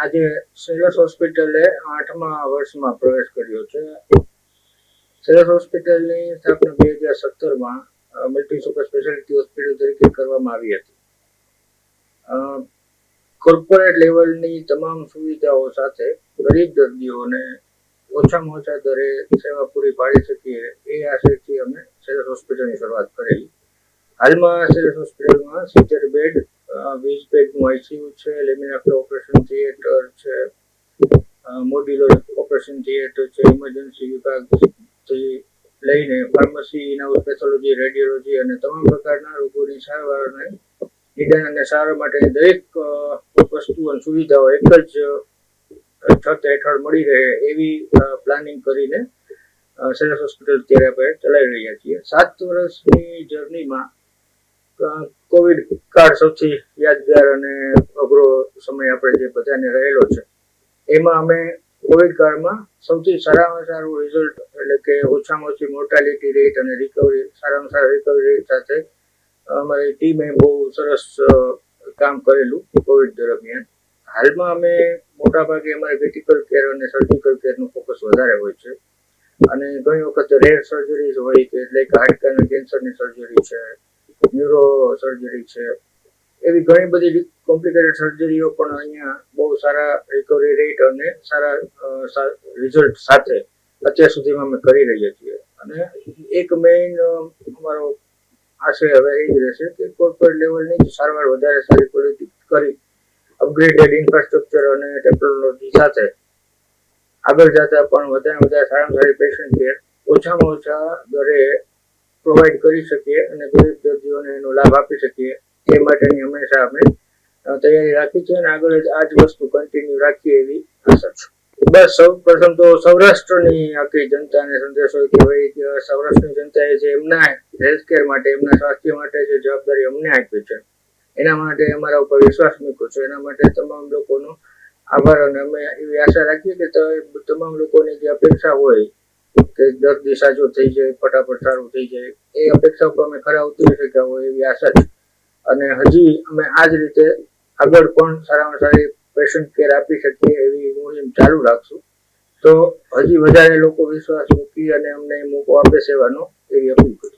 આજે સેલસ હોસ્પિટલે આઠમા વર્ષમાં પ્રવેશ કર્યો છે. સેલસ હોસ્પિટલની સ્થાપના બે હજાર સત્તરમાં મલ્ટી સુપર સ્પેશિયાલિટી હોસ્પિટલ તરીકે કરવામાં આવી હતી. કોર્પોરેટ લેવલની તમામ સુવિધાઓ સાથે ગરીબ દર્દીઓને ઓછામાં ઓછા દરે સેવા પૂરી પાડી શકીએ એ આશયથી અમે સેલસ હોસ્પિટલની શરૂઆત કરેલી. હાલમાં સેલસ હોસ્પિટલમાં સિત્તેર બેડ વીસ બેડનું આઈસીયુ છે લેમિના ઓપરેશન થિયેટર છે મોડ્યુલર ઓપરેશન થિયેટર છે, ઇમરજન્સી વિભાગથી લઈને ફાર્મસી ઇનાઉસ પેથોલોજી, રેડિયોલોજી અને તમામ પ્રકારના રોગોની સારવાર અને નિદાન અને સારવાર માટે દરેક વસ્તુ અને સુવિધાઓ એક જ છત હેઠળ મળી રહે એવી પ્લાનિંગ કરીને સેલસ હોસ્પિટલ અત્યારે આપણે ચલાવી રહ્યા છીએ. સાત વર્ષની જર્નીમાં કોવિડ કાળ સૌથી યાદગાર અને અઘરો સમય આપણે જે બધાને રહેલો છે, એમાં અમે કોવિડ કાળમાં સૌથી સારામાં સારું રિઝલ્ટ એટલે કે ઓછામાં ઓછી મોર્ટાલિટી રેટ અને રિકવરી સારામાં સારા રિકવરી રેટ સાથે અમારી ટીમે બહુ સરસ કામ કરેલું કોવિડ દરમિયાન. હાલમાં અમે મોટાભાગે અમારે ક્રિટિકલ કેર અને સર્જિકલ કેરનું ફોકસ વધારે હોય છે. અને ઘણી વખત રેર સર્જરીઝ હોય કે એટલે કે હાડકાના કેન્સરની સર્જરી છે ન્યુરો સર્જરી છે. એવી ઘણી બધી કોમ્પ્લિકેટેડ સર્જરીઓ પણ અહીંયા બહુ સારા રિકવરી રેટ અને સારા રિઝલ્ટ સાથે અત્યાર સુધીમાં અમે કરી રહ્યા છીએ. અને એક મેઇન અમારો આશય હવે એ જ રહેશે કે કોર્પોરેટ લેવલની સારવાર વધારે સારી ક્વોલિટી કરી અપગ્રેડેડ ઇન્ફ્રાસ્ટ્રક્ચર અને ટેકનોલોજી સાથે આગળ જતા પણ વધારે વધારે સારામાં સારી પેશન્ટ કેર ઓછામાં ઓછા દરે પ્રોવાઈડ કરી શકીએ અને ગરીબ દર્દીઓને એનો લાભ આપી શકીએ. એ માટેની હંમેશા અમે તૈયારી રાખી છે અને આગળ આ જ વસ્તુ કન્ટિન્યુ રાખીએ એવી આશા છે. બસ સૌ પ્રથમ તો સૌરાષ્ટ્રની આખી જનતાને સંદેશો કે ભાઈ સૌરાષ્ટ્રની જનતાએ જે એમના હેલ્થ કેર માટે, એમના સ્વાસ્થ્ય માટે જે જવાબદારી અમને આપી છે, એના માટે અમારા ઉપર વિશ્વાસ મૂક્યો છે. એના માટે તમામ લોકોનો આભાર અને અમે એવી આશા રાખીએ કે તમામ લોકોની જે અપેક્ષા હોય કે દર્દી સાજો થઈ જાય, ફટાફટ સારું થઈ જાય, એ અપેક્ષા ઉપર અમે ખરા ઉતરી શક્યા હોય એવી આશા છે. અને હજી અમે આ જ રીતે આગળ પણ સારામાં સારી પેશન્ટ કેર આપી શકીએ એવી મુહિમ ચાલુ રાખશું. તો હજી વધારે લોકો વિશ્વાસ મૂકી અને અમને મોકો આપે સેવાનો એવી અપીલ